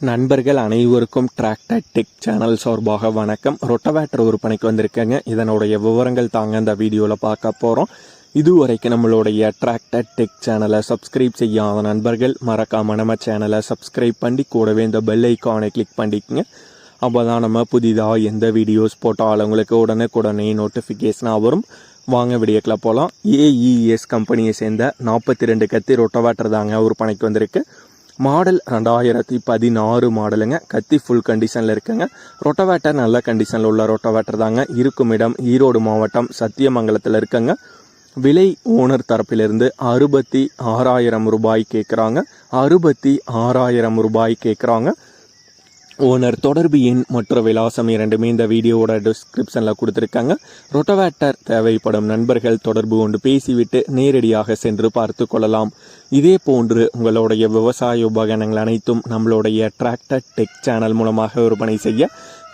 நண்பர்கள் அனைவருக்கும் tractor tech channel சார்பாக வணக்கம். ரொட்டவேட்டர் விற்பனைக்கு வந்திருக்கேங்க. இதனுடைய விவரங்கள் தாங்க இந்த வீடியோவில் பார்க்க போகிறோம் இதுவரைக்கும் நம்மளுடைய டிராக்டர் டெக் சேனலை சப்ஸ்கிரைப் செய்யாத நண்பர்கள் மறக்காம நம்ம சேனலை சப்ஸ்கிரைப் பண்ணி கூடவே இந்த பெல் ஐக்கானை கிளிக் பண்ணிக்கோங்க. அப்போ தான் நம்ம புதிதாக எந்த வீடியோஸ் போட்டாலும் உங்களுக்கு உடனுக்குடனே நோட்டிஃபிகேஷனாக வரும். வாங்க வீடியோக்கில் போகலாம் ஏஇஎஸ் கம்பெனியை சேர்ந்த நாற்பத்தி ரெண்டு கத்தி ரொட்டவேட்டர் தாங்க விற்பனைக்கு வந்திருக்கு. மாடல் ரெண்டாயிரத்தி பதினாறு மாடலுங்க. கத்தி ஃபுல் கண்டிஷனில் இருக்குங்க. ரொட்டவேட்டர் நல்ல கண்டிஷனில் உள்ள ரொட்டவேட்டர் தாங்க. இருக்கும் இடம் ஈரோடு மாவட்டம் சத்தியமங்கலத்தில் இருக்குங்க. விலை ஓனர் தரப்பிலிருந்து அறுபத்தி ஆறாயிரம் ரூபாய் கேட்குறாங்க அறுபத்தி ஆறாயிரம் ரூபாய் கேட்குறாங்க ஓனர் தொடர்பு எண் மற்றும் விலாசம் இரண்டுமே இந்த வீடியோவோட டிஸ்கிரிப்ஷனில் கொடுத்துருக்காங்க. ரொட்டவேட்டர் தேவைப்படும் நண்பர்கள் தொடர்பு கொண்டு பேசிவிட்டு நேரடியாக சென்று பார்த்து கொள்ளலாம். இதே போன்று உங்களுடைய விவசாய உபகரணங்கள் அனைத்தும் நம்மளுடைய டிராக்டர் டெக் சேனல் மூலமாக விற்பனை செய்ய